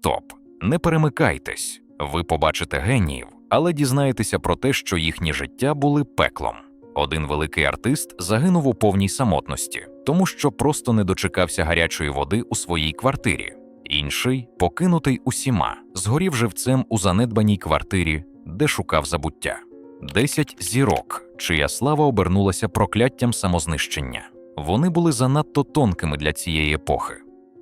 Стоп, не перемикайтесь. Ви побачите геніїв, але дізнаєтеся про те, що їхні життя були пеклом. Один великий артист загинув у повній самотності, тому що просто не дочекався гарячої води у своїй квартирі. Інший, покинутий усіма, згорів живцем у занедбаній квартирі, де шукав забуття. Десять зірок, чия слава обернулася прокляттям самознищення. Вони були занадто тонкими для цієї епохи.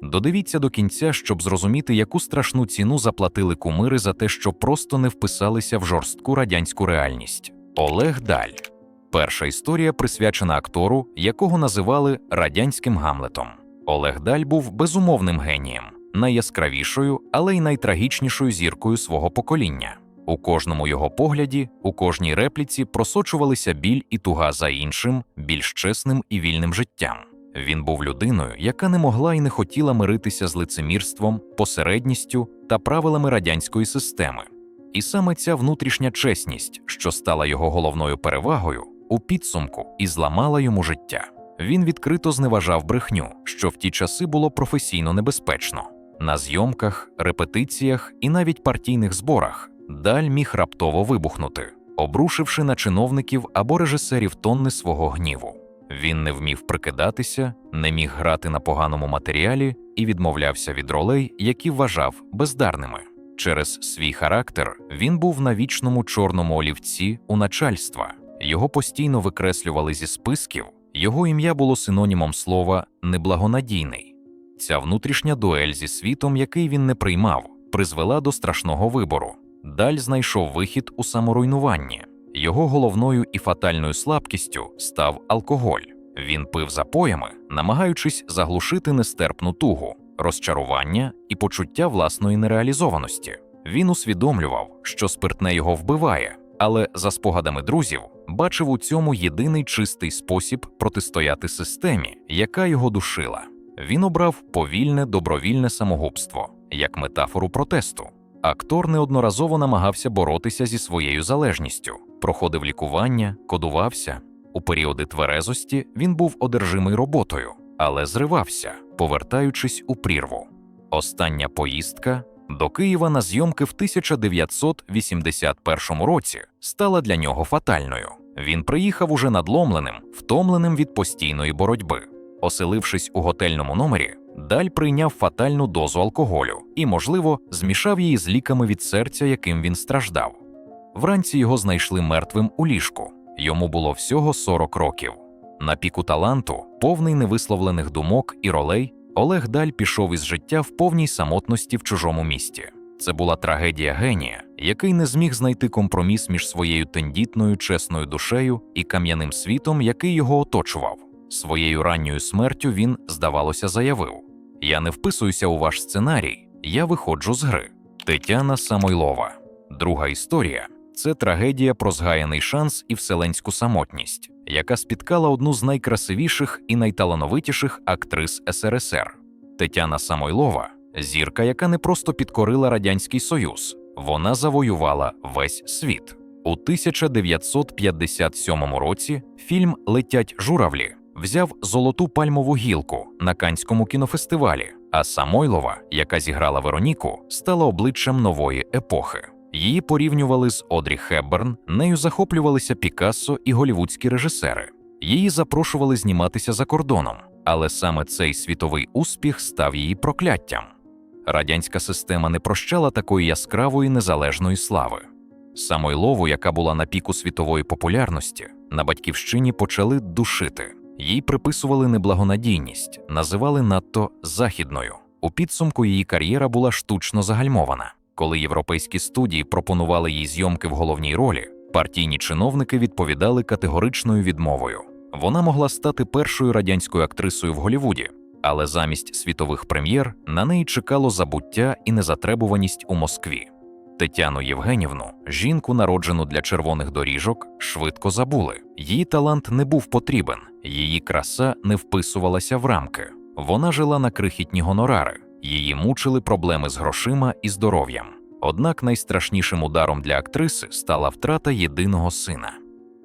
Додивіться до кінця, щоб зрозуміти, яку страшну ціну заплатили кумири за те, що просто не вписалися в жорстку радянську реальність. Олег Даль. Перша історія присвячена актору, якого називали радянським Гамлетом. Олег Даль був безумовним генієм, найяскравішою, але й найтрагічнішою зіркою свого покоління. У кожному його погляді, у кожній репліці просочувалися біль і туга за іншим, більш чесним і вільним життям. Він був людиною, яка не могла і не хотіла миритися з лицемірством, посередністю та правилами радянської системи. І саме ця внутрішня чесність, що стала його головною перевагою, у підсумку і зламала йому життя. Він відкрито зневажав брехню, що в ті часи було професійно небезпечно. На зйомках, репетиціях і навіть партійних зборах даль міг раптово вибухнути, обрушивши на чиновників або режисерів тонни свого гніву. Він не вмів прикидатися, не міг грати на поганому матеріалі і відмовлявся від ролей, які вважав бездарними. Через свій характер він був на вічному чорному олівці у начальства. Його постійно викреслювали зі списків, його ім'я було синонімом слова неблагонадійний. Ця внутрішня дуель зі світом, який він не приймав, призвела до страшного вибору. Даль знайшов вихід у саморуйнуванні. Його головною і фатальною слабкістю став алкоголь. Він пив запоями, намагаючись заглушити нестерпну тугу, розчарування і почуття власної нереалізованості. Він усвідомлював, що спиртне його вбиває, але за спогадами друзів бачив у цьому єдиний чистий спосіб протистояти системі, яка його душила. Він обрав повільне добровільне самогубство як метафору протесту. Актор неодноразово намагався боротися зі своєю залежністю, проходив лікування, кодувався. У періоди тверезості він був одержимий роботою, але зривався, повертаючись у прірву. Остання поїздка до Києва на зйомки в 1981 році стала для нього фатальною. Він приїхав уже надломленим, втомленим від постійної боротьби. Оселившись у готельному номері, Даль прийняв фатальну дозу алкоголю і, можливо, змішав її з ліками від серця, яким він страждав. Вранці його знайшли мертвим у ліжку. Йому було всього 40 років. На піку таланту, повний невисловлених думок і ролей, Олег Даль пішов із життя в повній самотності в чужому місті. Це була трагедія генія, який не зміг знайти компроміс між своєю тендітною чесною душею і кам'яним світом, який його оточував. Своєю ранньою смертю він, здавалося, заявив: Я не вписуюся у ваш сценарій, я виходжу з гри. Тетяна Самойлова. Друга історія це трагедія про згаяний шанс і вселенську самотність, яка спіткала одну з найкрасивіших і найталановитіших актрис СРСР. Тетяна Самойлова зірка, яка не просто підкорила Радянський Союз, вона завоювала весь світ. У 1957 році фільм Летять журавлі взяв золоту пальмову гілку на Канському кінофестивалі, а Самойлова, яка зіграла Вероніку, стала обличчям нової епохи. Її порівнювали з Одрі Хепберн, нею захоплювалися Пікассо і голівудські режисери. Її запрошували зніматися за кордоном, але саме цей світовий успіх став її прокляттям. Радянська система не прощала такої яскравої незалежної слави. Самойлову, яка була на піку світової популярності, на батьківщині почали душити. Їй приписували неблагонадійність, називали надто західною. У підсумку її кар'єра була штучно загальмована. Коли європейські студії пропонували їй зйомки в головній ролі, партійні чиновники відповідали категоричною відмовою. Вона могла стати першою радянською актрисою в Голівуді, але замість світових прем'єр на неї чекало забуття і незатребуваність у Москві. Тетяну Євгенівну, жінку, народжену для червоних доріжок, швидко забули. Її талант не був потрібен, її краса не вписувалася в рамки. Вона жила на крихітні гонорари, її мучили проблеми з грошима і здоров'ям. Однак найстрашнішим ударом для актриси стала втрата єдиного сина.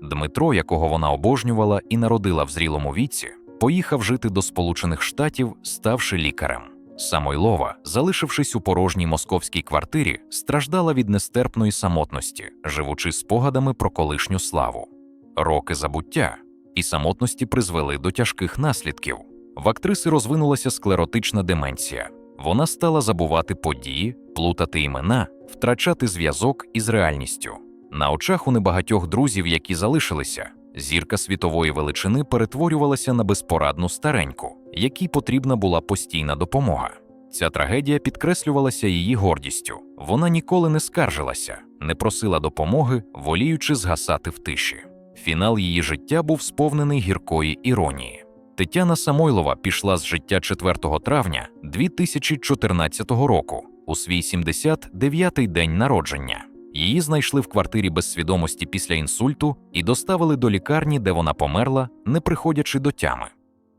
Дмитро, якого вона обожнювала і народила в зрілому віці, поїхав жити до Сполучених Штатів, ставши лікарем. Самойлова, залишившись у порожній московській квартирі, страждала від нестерпної самотності, живучи спогадами про колишню славу. Роки забуття і самотності призвели до тяжких наслідків. В актриси розвинулася склеротична деменція. Вона стала забувати події, плутати імена, втрачати зв'язок із реальністю. На очах у небагатьох друзів, які залишилися, зірка світової величини перетворювалася на безпорадну стареньку, якій потрібна була постійна допомога. Ця трагедія підкреслювалася її гордістю. Вона ніколи не скаржилася, не просила допомоги, воліючи згасати в тиші. Фінал її життя був сповнений гіркої іронії. Тетяна Самойлова пішла з життя 4 травня 2014 року у свій 79-й день народження. Її знайшли в квартирі без свідомості після інсульту і доставили до лікарні, де вона померла, не приходячи до тями.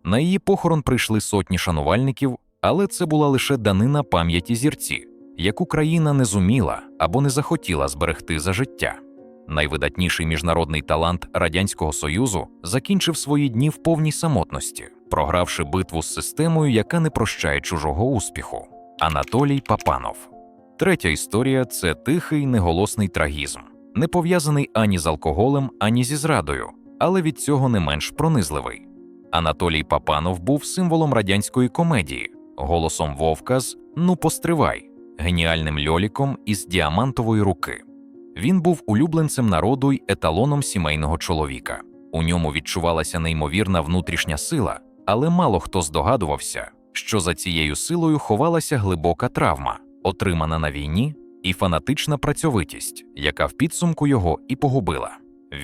На її похорон прийшли сотні шанувальників, але це була лише данина пам'яті зірці, яку країна не зуміла або не захотіла зберегти за життя. Найвидатніший міжнародний талант Радянського Союзу закінчив свої дні в повній самотності, програвши битву з системою, яка не прощає чужого успіху. Анатолій Папанов. Третя історія це тихий неголосний трагізм, не пов'язаний ані з алкоголем, ані зі зрадою, але від цього не менш пронизливий. Анатолій Папанов був символом радянської комедії, голосом вовка з Ну постривай, геніальним льоліком із діамантової руки. Він був улюбленцем народу й еталоном сімейного чоловіка. У ньому відчувалася неймовірна внутрішня сила, але мало хто здогадувався, що за цією силою ховалася глибока травма, отримана на війні, і фанатична працьовитість, яка в підсумку його і погубила.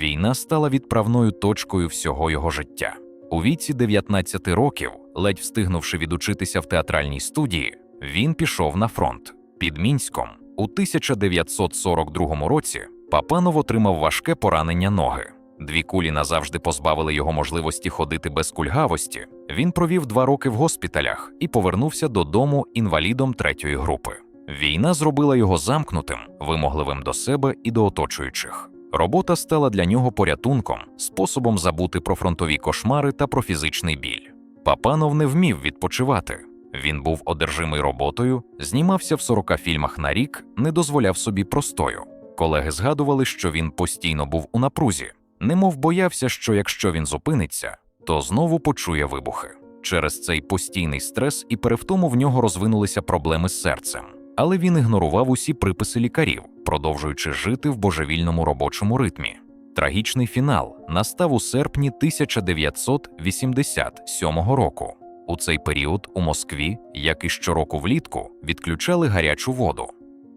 Війна стала відправною точкою всього його життя. У віці 19 років, ледь встигнувши відучитися в театральній студії, він пішов на фронт під Мінськом. У 1942 році Папанов отримав важке поранення ноги. Дві кулі назавжди позбавили його можливості ходити без кульгавості. Він провів два роки в госпіталях і повернувся додому інвалідом третьої групи. Війна зробила його замкнутим, вимогливим до себе і до оточуючих. Робота стала для нього порятунком, способом забути про фронтові кошмари та про фізичний біль. Папанов не вмів відпочивати. Він був одержимий роботою, знімався в 40 фільмах на рік, не дозволяв собі простою. Колеги згадували, що він постійно був у напрузі, немов боявся, що якщо він зупиниться, то знову почує вибухи. Через цей постійний стрес і перевтому в нього розвинулися проблеми з серцем, але він ігнорував усі приписи лікарів, продовжуючи жити в божевільному робочому ритмі. Трагічний фінал настав у серпні 1987 року. У цей період у Москві, як і щороку влітку, відключали гарячу воду.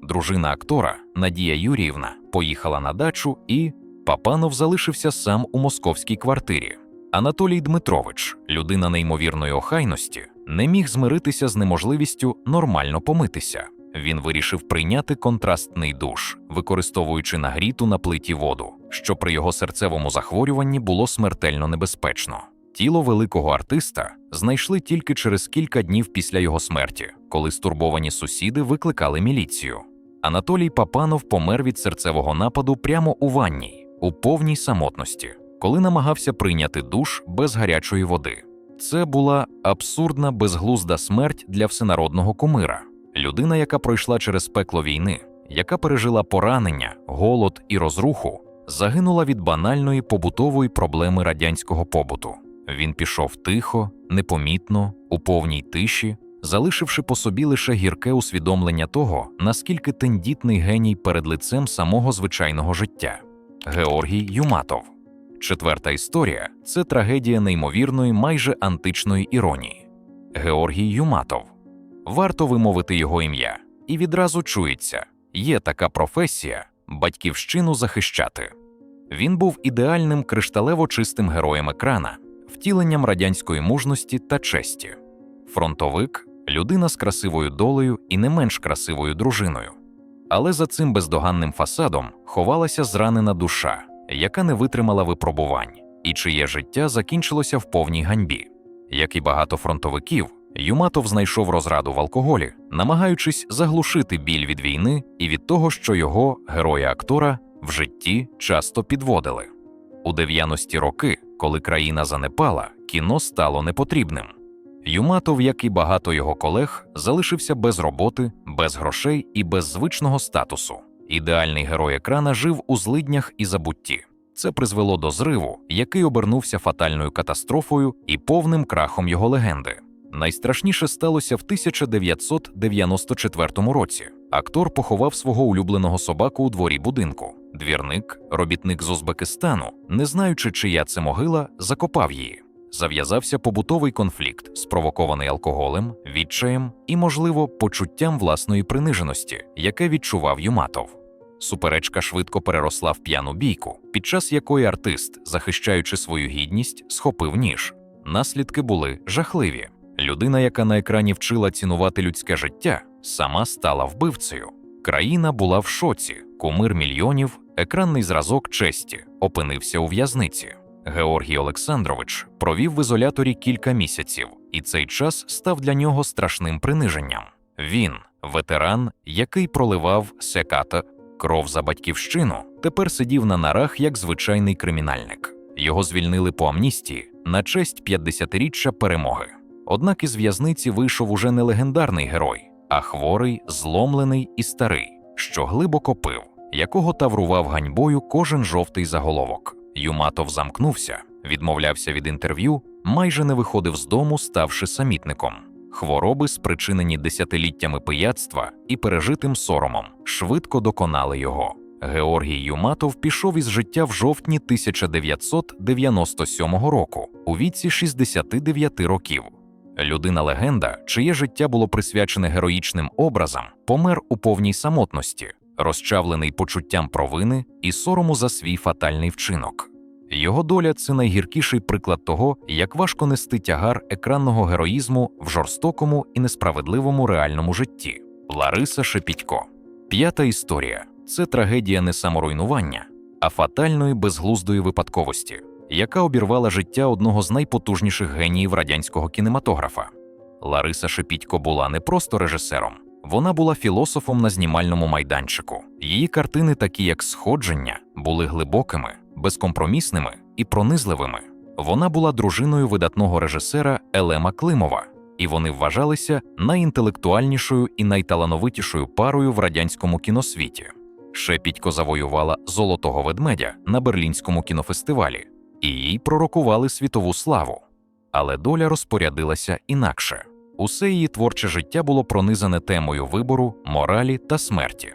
Дружина актора Надія Юріївна поїхала на дачу, і Папанов залишився сам у московській квартирі. Анатолій Дмитрович, людина неймовірної охайності, не міг змиритися з неможливістю нормально помитися. Він вирішив прийняти контрастний душ, використовуючи нагріту на плиті воду, що при його серцевому захворюванні було смертельно небезпечно. Тіло великого артиста знайшли тільки через кілька днів після його смерті, коли стурбовані сусіди викликали міліцію. Анатолій Папанов помер від серцевого нападу прямо у ванній, у повній самотності, коли намагався прийняти душ без гарячої води. Це була абсурдна безглузда смерть для всенародного кумира, людина, яка пройшла через пекло війни, яка пережила поранення, голод і розруху, загинула від банальної побутової проблеми радянського побуту. Він пішов тихо, непомітно, у повній тиші, залишивши по собі лише гірке усвідомлення того, наскільки тендітний геній перед лицем самого звичайного життя. Георгій Юматов. Четверта історія це трагедія неймовірної, майже античної іронії. Георгій Юматов. Варто вимовити його ім'я, і відразу чується є така професія батьківщину захищати. Він був ідеальним кришталево чистим героєм екрана, втіленням радянської мужності та честі. Фронтовик людина з красивою долею і не менш красивою дружиною. Але за цим бездоганним фасадом ховалася зранена душа, яка не витримала випробувань, і чиє життя закінчилося в повній ганьбі. Як і багато фронтовиків, Юматов знайшов розраду в алкоголі, намагаючись заглушити біль від війни і від того, що його героя актора в житті часто підводили. У 90-ті роки, коли країна занепала, кіно стало непотрібним. Юматов, як і багато його колег, залишився без роботи, без грошей і без звичного статусу. Ідеальний герой екрана жив у злиднях і забутті. Це призвело до зриву, який обернувся фатальною катастрофою і повним крахом його легенди. Найстрашніше сталося в 1994 році. Актор поховав свого улюбленого собаку у дворі будинку. Двірник, робітник з Узбекистану, не знаючи, чия це могила, закопав її. Зав'язався побутовий конфлікт, спровокований алкоголем, відчаєм і, можливо, почуттям власної приниженості, яке відчував Юматов. Суперечка швидко переросла в п'яну бійку, під час якої артист, захищаючи свою гідність, схопив ніж. Наслідки були жахливі. Людина, яка на екрані вчила цінувати людське життя, сама стала вбивцею. Країна була в шоці, кумир мільйонів, екранний зразок честі опинився у в'язниці. Георгій Олександрович провів в ізоляторі кілька місяців, і цей час став для нього страшним приниженням. Він, ветеран, який проливав секата кров за батьківщину, тепер сидів на нарах як звичайний кримінальник. Його звільнили по амністії на честь 50-річчя перемоги. Однак із в'язниці вийшов уже не легендарний герой, а хворий, зломлений і старий, що глибоко пив, якого таврував ганьбою кожен жовтий заголовок. Юматов замкнувся, відмовлявся від інтерв'ю, майже не виходив з дому, ставши самітником. Хвороби, спричинені десятиліттями пияцтва і пережитим соромом, швидко доконали його. Георгій Юматов пішов із життя в жовтні 1997 року у віці 69 років. Людина легенда, чиє життя було присвячене героїчним образам, помер у повній самотності, розчавлений почуттям провини і сорому за свій фатальний вчинок. Його доля це найгіркіший приклад того, як важко нести тягар екранного героїзму в жорстокому і несправедливому реальному житті. Лариса Шепітько. П'ята історія це трагедія не саморуйнування, а фатальної безглуздої випадковості, яка обірвала життя одного з найпотужніших геніїв радянського кінематографа. Лариса Шепітько була не просто режисером, вона була філософом на знімальному майданчику. Її картини, такі як сходження, були глибокими, безкомпромісними і пронизливими. Вона була дружиною видатного режисера Елема Климова, і вони вважалися найінтелектуальнішою і найталановитішою парою в радянському кіносвіті. Шепітько завоювала золотого ведмедя на Берлінському кінофестивалі, і їй пророкували світову славу. Але доля розпорядилася інакше. Усе її творче життя було пронизане темою вибору, моралі та смерті.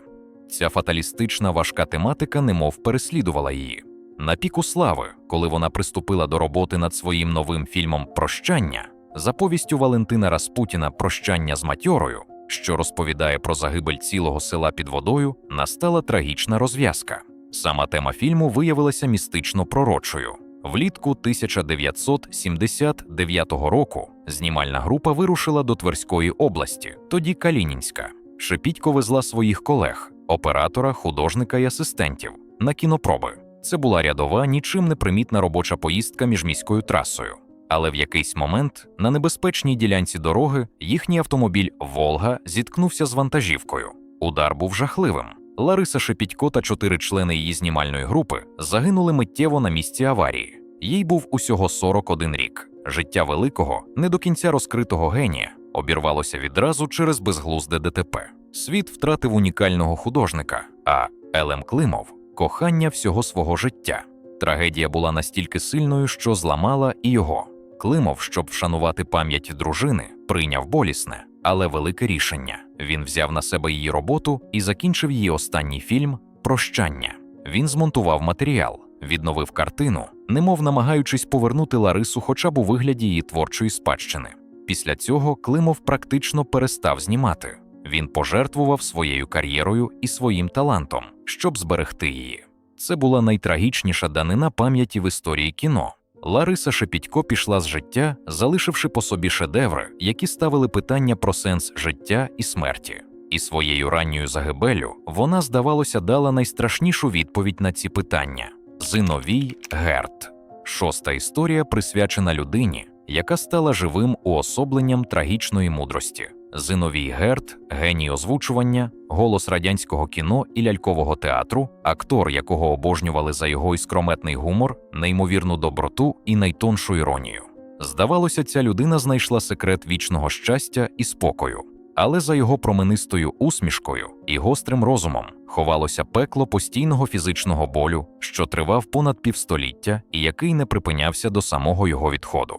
Ця фаталістична важка тематика немов переслідувала її. На піку слави, коли вона приступила до роботи над своїм новим фільмом Прощання, за повістю Валентина Распутіна Прощання з матьорою, що розповідає про загибель цілого села під водою, настала трагічна розв'язка. Сама тема фільму виявилася містично пророчою. Влітку 1979 року знімальна група вирушила до Тверської області, тоді Калінінська. Шепітько везла своїх колег, оператора, художника і асистентів на кінопроби. Це була рядова, нічим не примітна робоча поїздка між міською трасою. Але в якийсь момент на небезпечній ділянці дороги їхній автомобіль Волга зіткнувся з вантажівкою. Удар був жахливим. Лариса Шепітько та чотири члени її знімальної групи загинули миттєво на місці аварії. Їй був усього 41 рік. Життя великого, не до кінця розкритого генія, обірвалося відразу через безглузде ДТП. Світ втратив унікального художника, а Елем Климов кохання всього свого життя. Трагедія була настільки сильною, що зламала і його. Климов, щоб вшанувати пам'ять дружини, прийняв болісне, але велике рішення. Він взяв на себе її роботу і закінчив її останній фільм Прощання. Він змонтував матеріал, відновив картину, немов намагаючись повернути Ларису хоча б у вигляді її творчої спадщини. Після цього Климов практично перестав знімати. Він пожертвував своєю кар'єрою і своїм талантом, щоб зберегти її. Це була найтрагічніша данина пам'яті в історії кіно. Лариса Шепітько пішла з життя, залишивши по собі шедеври, які ставили питання про сенс життя і смерті. І своєю ранньою загибелю вона, здавалося, дала найстрашнішу відповідь на ці питання: Зиновій Герт. Шоста історія присвячена людині, яка стала живим уособленням трагічної мудрості. Зиновій Герт, геній озвучування, голос радянського кіно і лялькового театру, актор, якого обожнювали за його іскрометний гумор, неймовірну доброту і найтоншу іронію. Здавалося, ця людина знайшла секрет вічного щастя і спокою, але за його променистою усмішкою і гострим розумом ховалося пекло постійного фізичного болю, що тривав понад півстоліття і який не припинявся до самого його відходу.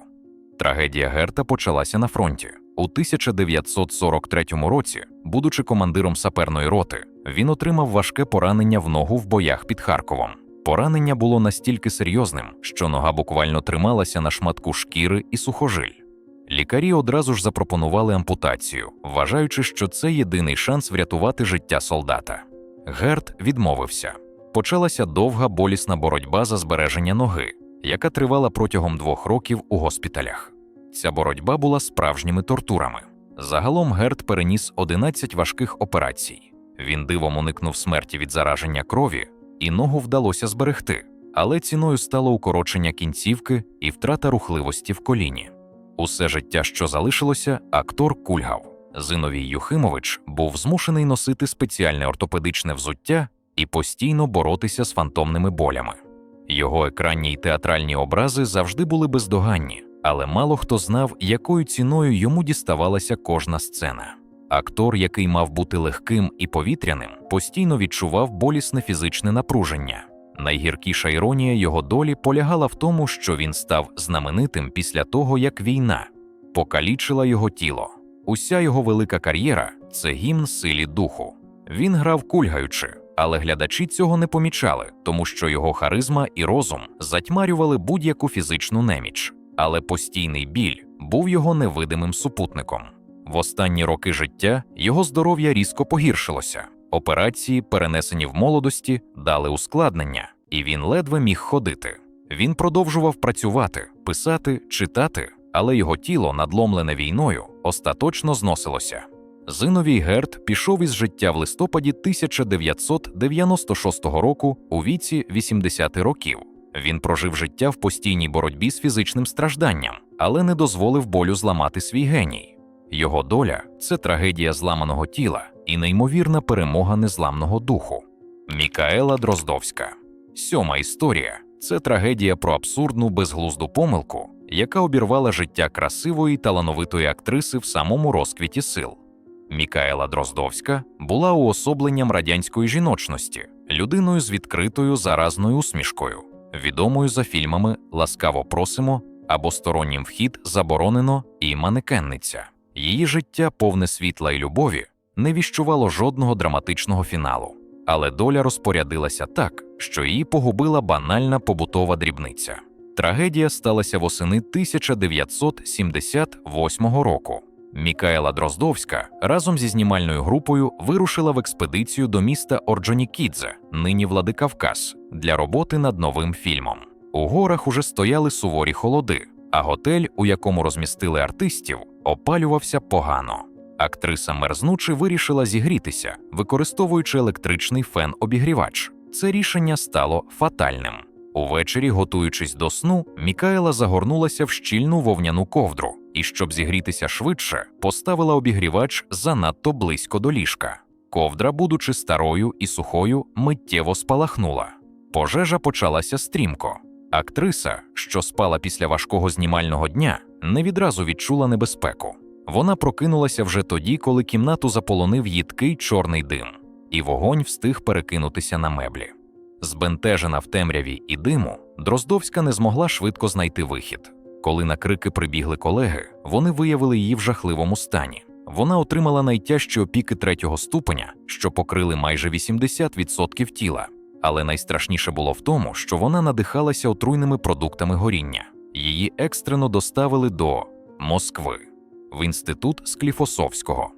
Трагедія Герта почалася на фронті. У 1943 році, будучи командиром саперної роти, він отримав важке поранення в ногу в боях під Харковом. Поранення було настільки серйозним, що нога буквально трималася на шматку шкіри і сухожиль. Лікарі одразу ж запропонували ампутацію, вважаючи, що це єдиний шанс врятувати життя солдата. Герт відмовився. Почалася довга болісна боротьба за збереження ноги, яка тривала протягом двох років у госпіталях. Ця боротьба була справжніми тортурами. Загалом Герт переніс 11 важких операцій. Він дивом уникнув смерті від зараження крові, і ногу вдалося зберегти, але ціною стало укорочення кінцівки і втрата рухливості в коліні. Усе життя, що залишилося, актор кульгав. Зиновій Юхимович був змушений носити спеціальне ортопедичне взуття і постійно боротися з фантомними болями. Його екранні й театральні образи завжди були бездоганні, але мало хто знав, якою ціною йому діставалася кожна сцена. Актор, який мав бути легким і повітряним, постійно відчував болісне фізичне напруження. Найгіркіша іронія його долі полягала в тому, що він став знаменитим після того, як війна покалічила його тіло. Уся його велика кар'єра це гімн силі духу. Він грав кульгаючи, але глядачі цього не помічали, тому що його харизма і розум затьмарювали будь-яку фізичну неміч, але постійний біль був його невидимим супутником. В останні роки життя його здоров'я різко погіршилося. Операції, перенесені в молодості, дали ускладнення, і він ледве міг ходити. Він продовжував працювати, писати, читати, але його тіло, надломлене війною, остаточно зносилося. Зиновій Герт пішов із життя в листопаді 1996 року у віці 80 років. Він прожив життя в постійній боротьбі з фізичним стражданням, але не дозволив болю зламати свій геній. Його доля це трагедія зламаного тіла і неймовірна перемога незламного духу. Мікаела Дроздовська. Сьома історія це трагедія про абсурдну безглузду помилку, яка обірвала життя красивої талановитої актриси в самому розквіті сил. Мікаела Дроздовська була уособленням радянської жіночності, людиною з відкритою заразною усмішкою, відомою за фільмами Ласкаво просимо або Стороннім вхід заборонено і манекенниця. Її життя, повне світла і любові, не віщувало жодного драматичного фіналу, але доля розпорядилася так, що її погубила банальна побутова дрібниця. Трагедія сталася восени 1978 року. Мікаела Дроздовська разом зі знімальною групою вирушила в експедицію до міста Орджонікідзе, нині Владикавказ, для роботи над новим фільмом. У горах уже стояли суворі холоди, а готель, у якому розмістили артистів, опалювався погано. Актриса мерзнучи вирішила зігрітися, використовуючи електричний фен-обігрівач. Це рішення стало фатальним. Увечері, готуючись до сну, Мікаела загорнулася в щільну вовняну ковдру і, щоб зігрітися швидше, поставила обігрівач занадто близько до ліжка. Ковдра, будучи старою і сухою, миттєво спалахнула. Пожежа почалася стрімко. Актриса, що спала після важкого знімального дня, не відразу відчула небезпеку. Вона прокинулася вже тоді, коли кімнату заполонив їдкий чорний дим, і вогонь встиг перекинутися на меблі. Збентежена в темряві і диму, Дроздовська не змогла швидко знайти вихід. Коли на крики прибігли колеги, вони виявили її в жахливому стані. Вона отримала найтяжчі опіки третього ступеня, що покрили майже 80% тіла. Але найстрашніше було в тому, що вона надихалася отруйними продуктами горіння. Її екстрено доставили до Москви в інститут Скліфосовського.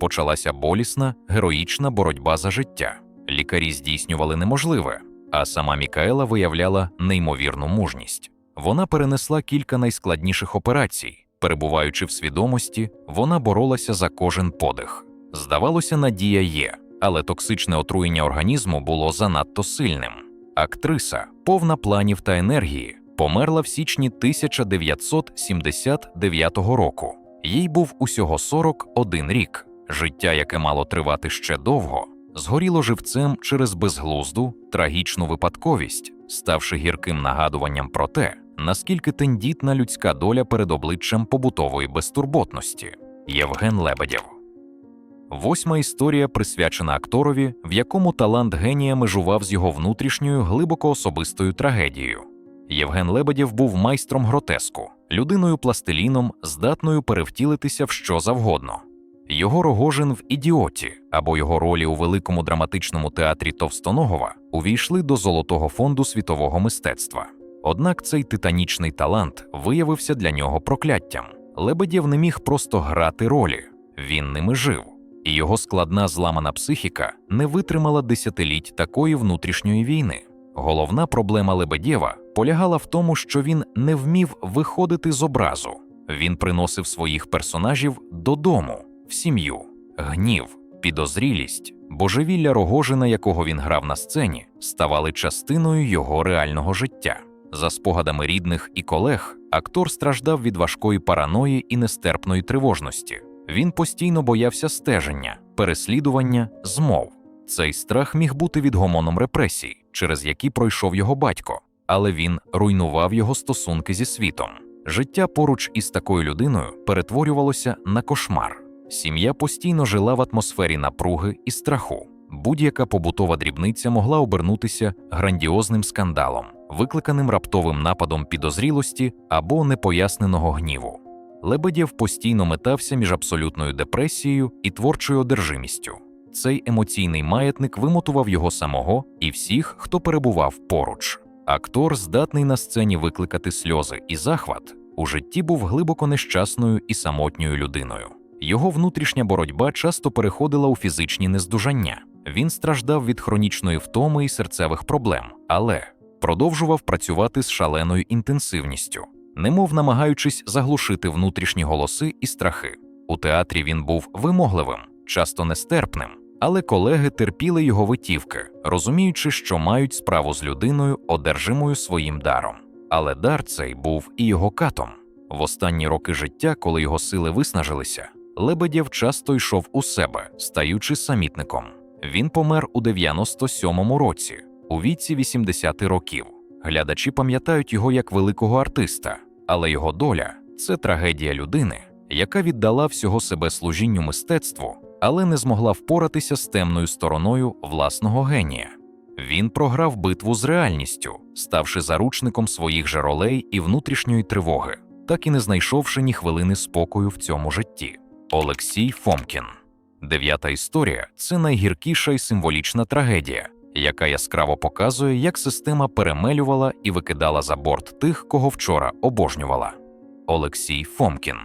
Почалася болісна, героїчна боротьба за життя. Лікарі здійснювали неможливе, а сама Мікаела виявляла неймовірну мужність. Вона перенесла кілька найскладніших операцій. Перебуваючи в свідомості, вона боролася за кожен подих. Здавалося, надія є, але токсичне отруєння організму було занадто сильним. Актриса, повна планів та енергії, померла в січні 1979 року. Їй був усього 41 рік. Життя, яке мало тривати ще довго, згоріло живцем через безглузду, трагічну випадковість, ставши гірким нагадуванням про те, наскільки тендітна людська доля перед обличчям побутової безтурботності. Євген Лебедєв. Восьма історія присвячена акторові, в якому талант генія межував з його внутрішньою глибоко особистою трагедією. Євген Лебедєв був майстром гротеску, людиною пластиліном, здатною перевтілитися в що завгодно. Його Рогожин в ідіоті або його ролі у великому драматичному театрі Товстоногова увійшли до золотого фонду світового мистецтва. Однак цей титанічний талант виявився для нього прокляттям. Лебедєв не міг просто грати ролі, він ними жив, і його складна зламана психіка не витримала десятиліть такої внутрішньої війни. Головна проблема Лебедєва полягала в тому, що він не вмів виходити з образу. Він приносив своїх персонажів додому, в сім'ю, гнів, підозрілість, божевілля Рогожина, якого він грав на сцені, ставали частиною його реального життя. За спогадами рідних і колег, актор страждав від важкої параної і нестерпної тривожності. Він постійно боявся стеження, переслідування, змов. Цей страх міг бути відгомоном репресій, через які пройшов його батько, але він руйнував його стосунки зі світом. Життя поруч із такою людиною перетворювалося на кошмар. Сім'я постійно жила в атмосфері напруги і страху. Будь-яка побутова дрібниця могла обернутися грандіозним скандалом, викликаним раптовим нападом підозрілості або непоясненого гніву. Лебедєв постійно метався між абсолютною депресією і творчою одержимістю. Цей емоційний маятник вимотував його самого і всіх, хто перебував поруч. Актор, здатний на сцені викликати сльози і захват, у житті був глибоко нещасною і самотньою людиною. Його внутрішня боротьба часто переходила у фізичні нездужання. Він страждав від хронічної втоми і серцевих проблем, але продовжував працювати з шаленою інтенсивністю, немов намагаючись заглушити внутрішні голоси і страхи. У театрі він був вимогливим, часто нестерпним, але колеги терпіли його витівки, розуміючи, що мають справу з людиною, одержимою своїм даром. Але дар цей був і його катом. В останні роки життя, коли його сили виснажилися, Лебедєв часто йшов у себе, стаючи самітником. Він помер у 97-му році, у віці 80 років. Глядачі пам'ятають його як великого артиста, але його доля це трагедія людини, яка віддала всього себе служінню мистецтву, але не змогла впоратися з темною стороною власного генія. Він програв битву з реальністю, ставши заручником своїх же ролей і внутрішньої тривоги, так і не знайшовши ні хвилини спокою в цьому житті. Олексій Фомкін. Дев'ята історія це найгіркіша і символічна трагедія, яка яскраво показує, як система перемелювала і викидала за борт тих, кого вчора обожнювала. Олексій Фомкін.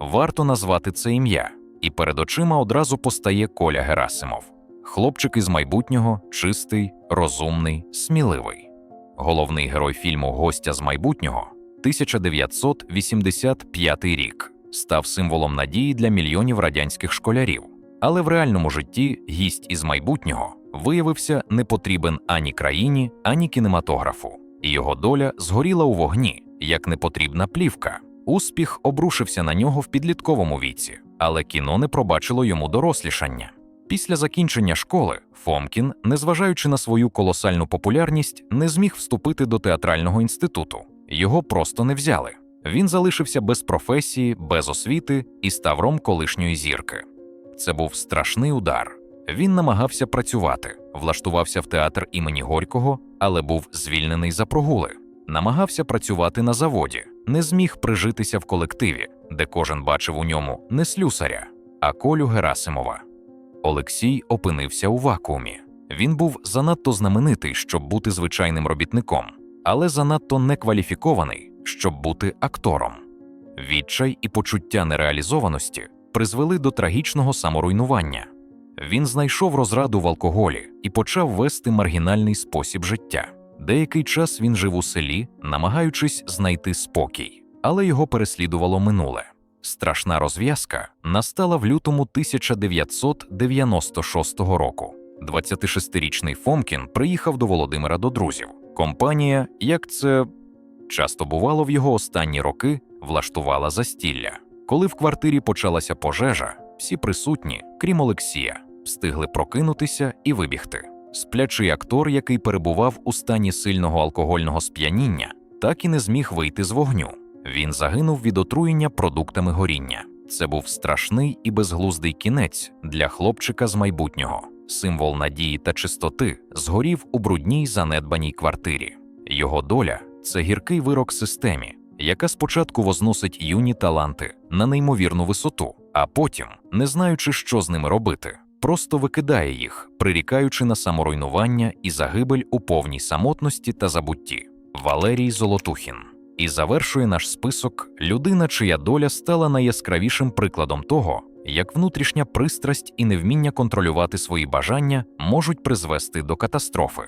Варто назвати це ім'я, і перед очима одразу постає Коля Герасимов. Хлопчик із майбутнього, чистий, розумний, сміливий. Головний герой фільму Гостя з майбутнього 1985 рік став символом надії для мільйонів радянських школярів. Але в реальному житті гість із майбутнього виявився не потрібен ані країні, ані кінематографу, його доля згоріла у вогні, як непотрібна плівка. Успіх обрушився на нього в підлітковому віці, але кіно не пробачило йому дорослішання. Після закінчення школи Фомкін, незважаючи на свою колосальну популярність, не зміг вступити до театрального інституту. Його просто не взяли. Він залишився без професії, без освіти і ставром колишньої зірки. Це був страшний удар. Він намагався працювати, влаштувався в театр імені Горького, але був звільнений за прогули. Намагався працювати на заводі, не зміг прижитися в колективі, де кожен бачив у ньому не слюсаря, а Колю Герасимова. Олексій опинився у вакуумі. Він був занадто знаменитий, щоб бути звичайним робітником, але занадто некваліфікований, щоб бути актором. Відчай і почуття нереалізованості призвели до трагічного саморуйнування. Він знайшов розраду в алкоголі і почав вести маргінальний спосіб життя. Деякий час він жив у селі, намагаючись знайти спокій, але його переслідувало минуле. Страшна розв'язка настала в лютому 1996 року. 26-річний Фомкін приїхав до Володимира до друзів. Компанія, як це часто бувало в його останні роки, влаштувала застілля. Коли в квартирі почалася пожежа, всі присутні, крім Олексія, встигли прокинутися і вибігти. Сплячий актор, який перебував у стані сильного алкогольного сп'яніння, так і не зміг вийти з вогню. Він загинув від отруєння продуктами горіння. Це був страшний і безглуздий кінець для хлопчика з майбутнього. Символ надії та чистоти згорів у брудній занедбаній квартирі. Його доля це гіркий вирок системі, яка спочатку возносить юні таланти на неймовірну висоту, а потім, не знаючи, що з ними робити, просто викидає їх, прирікаючи на саморуйнування і загибель у повній самотності та забутті. Валерій Золотухін. І завершує наш список людина, чия доля стала найяскравішим прикладом того, як внутрішня пристрасть і невміння контролювати свої бажання можуть призвести до катастрофи.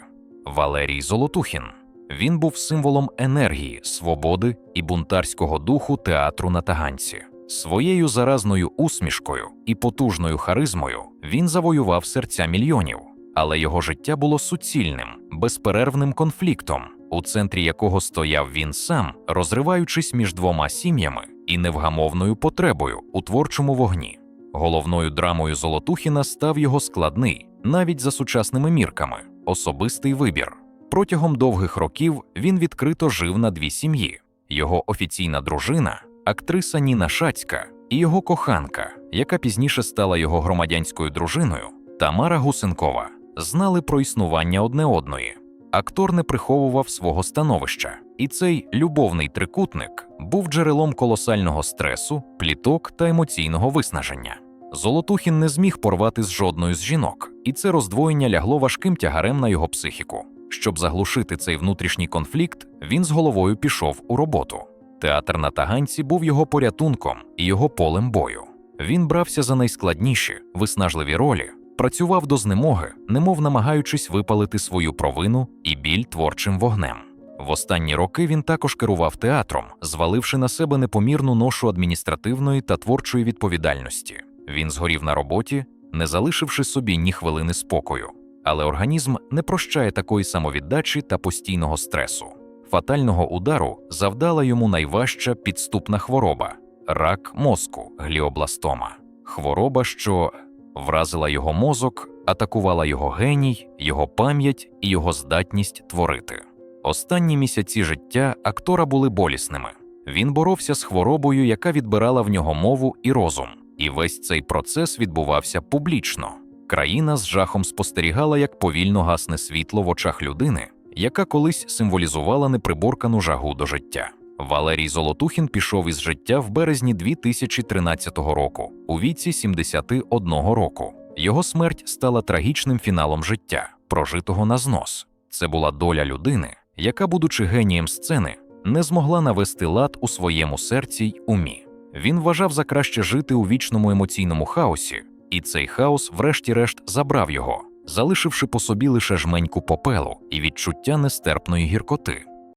Валерій Золотухін. Він був символом енергії, свободи і бунтарського духу театру на Таганці. Своєю заразною усмішкою і потужною харизмою він завоював серця мільйонів, але його життя було суцільним, безперервним конфліктом, у центрі якого стояв він сам, розриваючись між двома сім'ями і невгамовною потребою у творчому вогні. Головною драмою Золотухіна став його складний, навіть за сучасними мірками, особистий вибір. Протягом довгих років він відкрито жив на дві сім'ї: його офіційна дружина, актриса Ніна Шацька, і його коханка, яка пізніше стала його громадянською дружиною, Тамара Гусенкова, знали про існування одне одної. Актор не приховував свого становища, і цей любовний трикутник був джерелом колосального стресу, пліток та емоційного виснаження. Золотухін не зміг порвати з жодною з жінок, і це роздвоєння лягло важким тягарем на його психіку. Щоб заглушити цей внутрішній конфлікт, він з головою пішов у роботу. Театр на таганці був його порятунком і його полем бою. Він брався за найскладніші, виснажливі ролі, працював до знемоги, немов намагаючись випалити свою провину і біль творчим вогнем. В останні роки він також керував театром, зваливши на себе непомірну ношу адміністративної та творчої відповідальності. Він згорів на роботі, не залишивши собі ні хвилини спокою. Але організм не прощає такої самовіддачі та постійного стресу. Фатального удару завдала йому найважча підступна хвороба рак мозку, гліобластома. Хвороба, що вразила його мозок, атакувала його геній, його пам'ять і його здатність творити. Останні місяці життя актора були болісними. Він боровся з хворобою, яка відбирала в нього мову і розум, і весь цей процес відбувався публічно. Країна з жахом спостерігала, як повільно гасне світло в очах людини, яка колись символізувала неприборкану жагу до життя. Валерій Золотухін пішов із життя в березні 2013 року, у віці 71 року. Його смерть стала трагічним фіналом життя, прожитого на знос. Це була доля людини, яка, будучи генієм сцени, не змогла навести лад у своєму серці й умі. Він вважав за краще жити у вічному емоційному хаосі, і цей хаос, врешті-решт, забрав його, залишивши по собі лише жменьку попелу і відчуття нестерпної гіркоти.